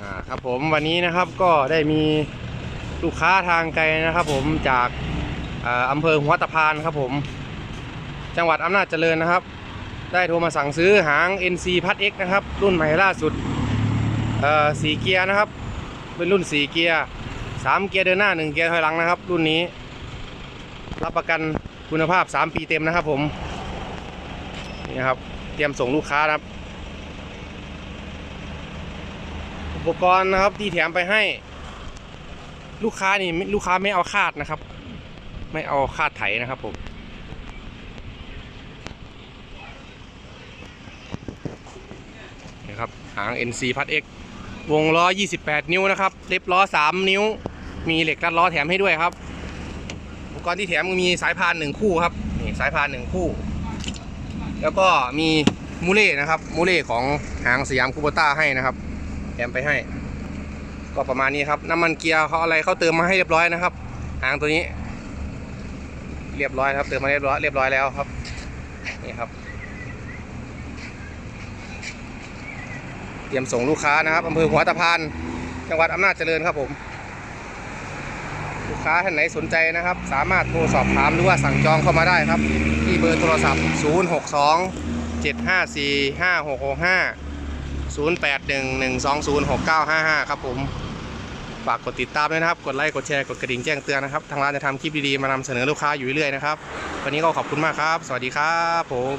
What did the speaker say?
อ่าครับผมวันนี้นะครับก็ได้มีลูกค้าทางไกลนะครับ ผมจากอ่าอำเภอหัวตะพานครับผม จังหวัดอำนาจเจริญนะครับ ได้โทรมาสั่งซื้อหาง NC พัด X นะครับ รุ่นใหม่ล่าสุดสีเกียร์นะครับ เป็นรุ่นสีเกียร์สามเกียร์เดินหน้าหนึ่งเกียร์ถอยหลังนะครับ รุ่นนี้ รับประกันคุณภาพ 3 ปีเต็มนะครับผมนี่ครับเตรียมส่งลูกค้านะครับ อุ ปกรณ์นะครับที่แถมไปให้ ลูกค้านี่ลูกค้าไม่เอาคาดนะครับ ไม่เอาคาดไถนะครับผมนี่ครับหาง NC พัด X วงล้อ 28 นิ้วนะครับ เล็บล้อ 3 นิ้ว มีเหล็กรัดล้อแถมให้ด้วยครับ อุปกรณ์ที่แถมมีสายพานหนึ่งคู่ครับ นี่สายพานหนึ่งคู่ แล้วก็มีมูเล่นะครับ มูเล่ของหางสยามคูโบต้าให้นะครับ แถมไปให้ ก็ประมาณนี้ครับ น้ำมันเกียร์เขาอะไรเขาเติมมาให้เรียบร้อยนะครับหางตัวนี้ เรียบร้อยครับ เติมมาเรียบร้อยเรียบร้อยแล้วครับ นี่ครับ เตรียมส่งลูกค้านะครับอำเภอหัวตะพานจังหวัดอำนาจเจริญครับผมลูกค้าท่านไหนสนใจนะครับ สามารถโทรสอบถามหรือว่าสั่งจองเข้ามาได้ครับ ที่เบอร์โทรศัพท์ 062 754 5665 0811206955 ครับผมฝากกดติดตามด้วยนะครับ กดไลค์กดแชร์กดกระดิ่งแจ้งเตือนนะครับ ทางร้านจะทำคลิปดีๆมานำเสนอลูกค้าอยู่เรื่อยๆนะครับ วันนี้ก็ขอบคุณมากครับ สวัสดีครับผม